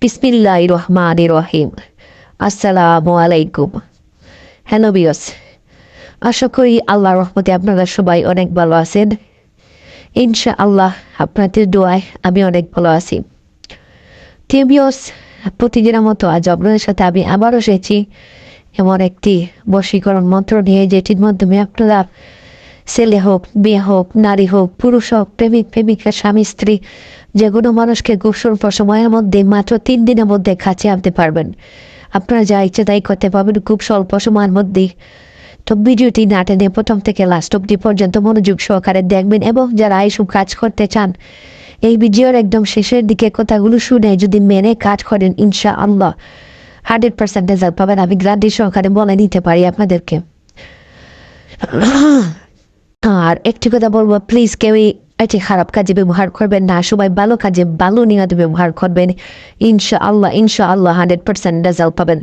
বিসমিল্লাহির রহমানির রহিম। আলাইকুম। হ্যালো বিয়স আশা করি আল্লাহর রহমতে আপনারা সবাই অনেক ভালো আছেন। ইনশা আল্লাহ আপনাদের দোয়ায় আমি অনেক ভালো আছি। টিবিয়স প্রতিদিনের মতো আজ আপনাদের সাথে আমি আবারও এসেছি। এমন একটি বশীকরণ মন্ত্র নিয়ে, যেটির মাধ্যমে আপনারা ছেলে হোক, মেয়ে হোক, নারী হোক, পুরুষ হোক, প্রেমিক, প্রেমিকা, স্বামী, স্ত্রী যে কোনো মানুষকে খুব স্বল্প সময়ের মধ্যে মাত্র তিন দিনের মধ্যে কাছে আনতে পারবেন। আপনারা যা ইচ্ছে তাই করতে পারবেন খুব স্বল্প সময়ের মধ্যেই তো ভিডিওটি না টেনে প্রথম থেকে লাস্ট অব্দি পর্যন্ত মনোযোগ সহকারে দেখবেন এবং যারা এইসব কাজ করতে চান, এই ভিডিওর একদম শেষের দিকে কথাগুলো শুনে যদি মেনে কাজ করেন ইনশা আল্লাহ হান্ড্রেড পার্সেন্ট রেজাল্ট পাবেন। আমি গ্রান্টি সহকারে বলে নিতে পারি আপনাদেরকে। আর একটি কথা বলব প্লিজ কেউই এটি খারাপ কাজে ব্যবহার করবেন না, সবাই ভালো কাজে, ভালো নিয়ত ব্যবহার করবেন। ইনশা আল্লাহ ইনশা আল্লাহ হান্ড্রেড পার্সেন্ট রেজাল্ট পাবেন।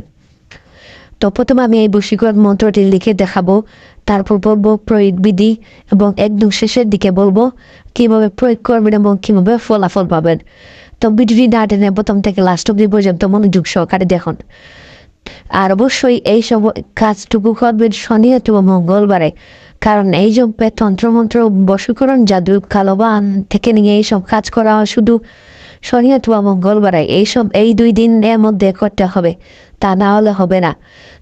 তো প্রথমে আমি এই বশীকরণ মন্ত্রটি লিখে দেখাবো, তারপর বলব প্রয়োগ বিধি এবং একদম শেষের দিকে বলব কীভাবে প্রয়োগ করবেন এবং কীভাবে ফলাফল পাবেন। তো ভিডিওটি না টেনে প্রথম থেকে লাস্ট অব্দি পর্যন্ত মনোযোগ সহকারে দেখুন। আর অবশ্যই এই সব কাজটুকু করবেন শনি অথবা মঙ্গলবারে। কারণ এই যে তন্ত্রমন্ত্র বশীকরণ, জাদু, কালোবান থেকে নিয়ে এইসব কাজ করা শুধু শনি অথবা মঙ্গলবারে এইসব এই দুই দিনের মধ্যে করতে হবে, তা না হলে হবে না।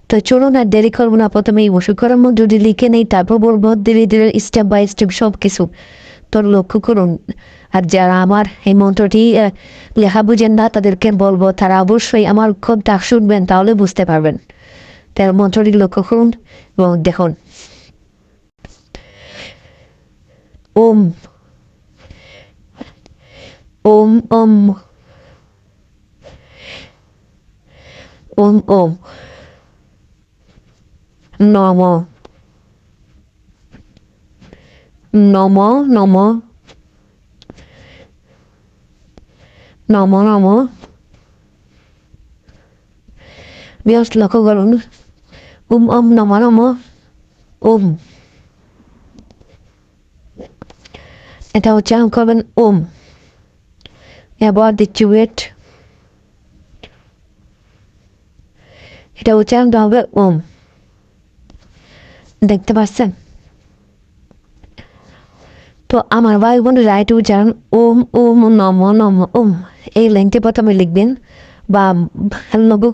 তো চলুন আর দেরি করব না, প্রথমে এই বশীকরণ মন্ত্রটি লিখে নেই, তারপর বলব, ধীরে ধীরে স্টেপ বাই স্টেপ সব কিছু তোর লক্ষ্য করুন, আর যারা আমার এই মন্ত্রটি লেখা বুঝেন না, তাদেরকে বলব, তারা অবশ্যই আমার খুব ডাক শুনবেন, তাহলে বুঝতে পারবেন। তার মন্ত্রটি লক্ষ্য করুন এবং দেখুন। ওম ওম ওম ওম ওম নম নম নম নম নম বিয়স লক্ষ্য করুন উম ওম নম নম ওম এটা উচ্চারণ করবেন ওম এবার দিচ্ছি ওয়েট এটা উচ্চারণ হবে ওম দেখতে পাচ্ছেন? তো আমার ভাই বোন রাইট উচ্চারণ ওম ওম নম নম ওম এই লাইনটি প্রথমে লিখবেন বা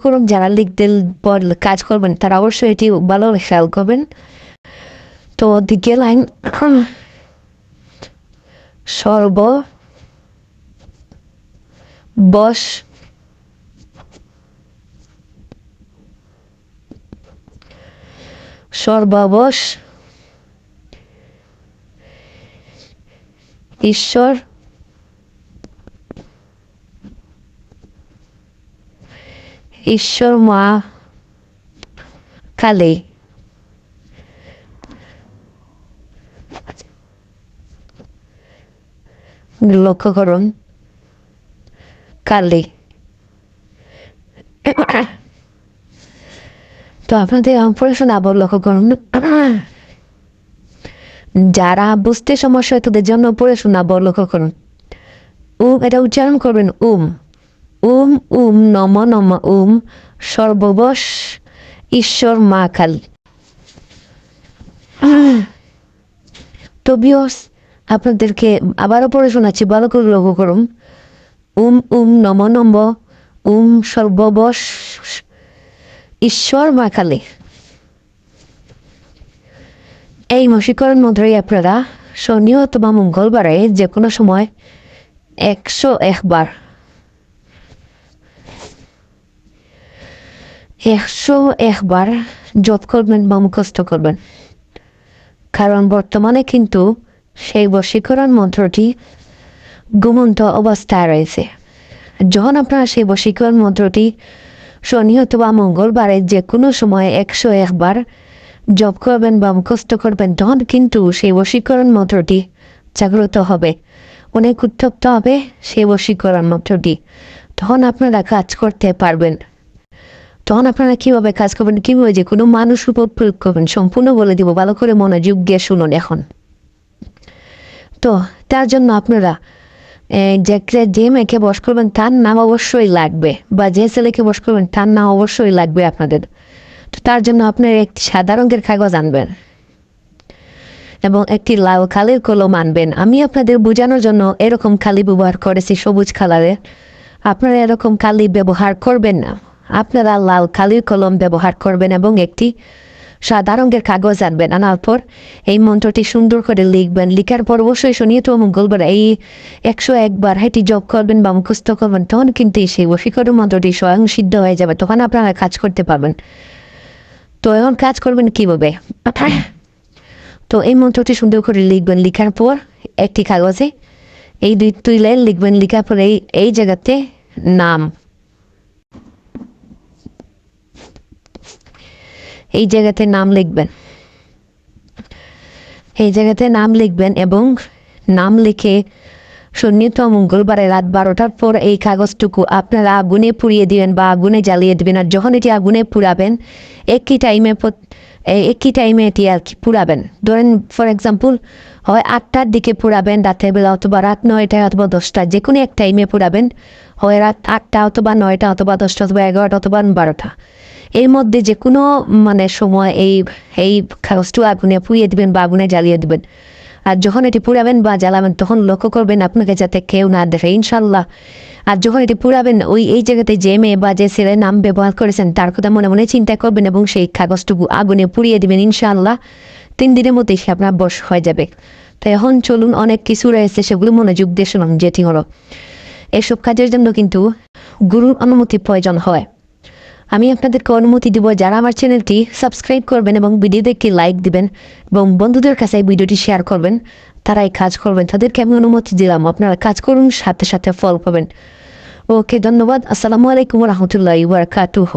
করুন যারা লিখতে পর কাজ করবেন, তারা অবশ্যই এটি ভালো খেয়াল করবেন। তো দ্বিতীয় লাইন সর্ব বশ সর্বাবশ ঈশ্বর ঈশ্বর মা কালী লক্ষ্য করুন। কালি। তো আপনাদের অপারেশন আবার লক্ষ্য করুন। যারা বুঝতে সমস্যা হয়, তাদের জন্য অপারেশন আবার লক্ষ্য করুন। উম, এটা উচ্চারণ করবেন, উম। উম উম, নম নম, উম, সর্ববশ ঈশ্বর মা কালী। তো আপনাদেরকে আবারও পড়ে শোনাচ্ছি, ভালো করে লক্ষ্য করুন। উম উম, নম নম, উম, সর্ববশ, ঈশ্বর মা এই মশীকরণ মন্ত্রই আপনারা শনি অথবা মঙ্গলবারে যে কোনো সময় একশো একবার একশো একবার জপ করবেন বা মুখস্থ করবেন। কারণ বর্তমানে কিন্তু সেই বশীকরণ মন্ত্রটি ঘুমন্ত অবস্থায় রয়েছে। যখন আপনারা সেই বশীকরণ মন্ত্রটি শনি অথবা মঙ্গলবারে যে কোনো সময় একশো একবার জপ করবেন বা মুখস্থ করবেন, তখন কিন্তু সেই বশীকরণ মন্ত্রটি জাগ্রত হবে। অনেক উত্তপ্ত হবে সেই বশীকরণ মন্ত্রটি। তখন আপনারা কাজ করতে পারবেন। তখন আপনারা কীভাবে কাজ করবেন? কীভাবে যে কোনো মানুষ উপর প্রয়োগ করবেন? সম্পূর্ণ বলে দিব। ভালো করে মনোযোগ দিয়ে শুনুন এখন। তো তার জন্য আপনারা এ, যে মেয়েকে বস করবেন তার নাম অবশ্যই লাগবে বা যে ছেলেকে বস করবেন তার নাম অবশ্যই লাগবে আপনাদের। তো তার জন্য আপনার একটি সাদা রঙের কাগজ আনবেন এবং একটি লাল কালির কলম আনবেন। আমি আপনাদের বোঝানোর জন্য এরকম কালি ব্যবহার করেছি সবুজ কালারের। আপনারা এরকম কালি ব্যবহার করবেন না। আপনারা লাল কালির কলম ব্যবহার করবেন এবং একটি সাদা রঙের কাগজ আনবেন। আনার পর এই মন্ত্রটি সুন্দর করে লিখবেন। লিখার পর অবশ্যই শনিয়ে তো মঙ্গলবার এই একশো একবার হেঁটি জব করবেন বা মুখস্থ করবেন, তখন কিন্তু সেই বশীকরণ মন্ত্রটি স্বয়ং সিদ্ধ হয়ে যাবে, তখন আপনারা কাজ করতে পারবেন। তো এখন কাজ করবেন কীভাবে? তো এই মন্ত্রটি সুন্দর করে লিখবেন। লিখার পর একটি কাগজে এই দুই দুই লাইন লিখবেন। লিখার পর এই এই জায়গাতে নাম। এই জায়গাতে নাম লিখবেন। এই জায়গাতে নাম লিখবেন এবং নাম লিখে শূন্যত মঙ্গলবারে রাত বারোটার পর এই কাগজটুকু আপনারা আগুনে পুড়িয়ে দিবেন বা আগুনে জ্বালিয়ে দিবেন আর যখন এটি আগুনে পুড়াবেন, একই টাইমে একই টাইমে এটি আর কি পুড়াবেন। ধরেন ফর এক্সাম্পল হয় আটটার দিকে পুড়াবেন রাতের বেলা অথবা রাত নয়টায় অথবা দশটা যে কোনো এক টাইমে পুড়াবেন, হয় রাত আটটা অথবা নয়টা অথবা দশটা অথবা এগারোটা অথবা বারোটা। এর মধ্যে যে কোনো মানে সময় এই এই কাগজটু আগুনে পুড়িয়ে দিবেন বা আগুনে জ্বালিয়ে দিবেন। আর যখন এটি পুরাবেন বা জ্বালাবেন, তখন লক্ষ্য করবেন আপনাকে যাতে কেউ না দেখে ইনশাল্লাহ আর যখন এটি পুরাবেন ওই, এই জায়গাতে যে মেয়ে বা যে ছেলের নাম ব্যবহার করেছেন, তার কথা মনে মনে চিন্তা করবেন এবং সেই কাগজটুকু আগুনে পুড়িয়ে দিবেন ইনশাল্লাহ তিন দিনের মধ্যে সে আপনার বশ হয়ে যাবে। তো এখন চলুন, অনেক কিছু রয়েছে সেগুলো মনোযোগ দিয়ে শুনুন যেটি হলো এসব কাজের জন্য কিন্তু গুরুর অনুমতি প্রয়োজন হয়। আমি আপনাদেরকে অনুমতি দিব, যারা আমার চ্যানেলটি সাবস্ক্রাইব করবেন এবং ভিডিওতে একটি লাইক দিবেন এবং বন্ধুদের কাছে ভিডিওটি শেয়ার করবেন তারা এই কাজ করবেন। তাদেরকে আমি অনুমতি দিলাম, আপনারা কাজ করুন, সাথে সাথে ফল পাবেন। ওকে, ধন্যবাদ। আসসালামু আলাইকুম রহমতুল্লাহ ওয়ারকাতুহ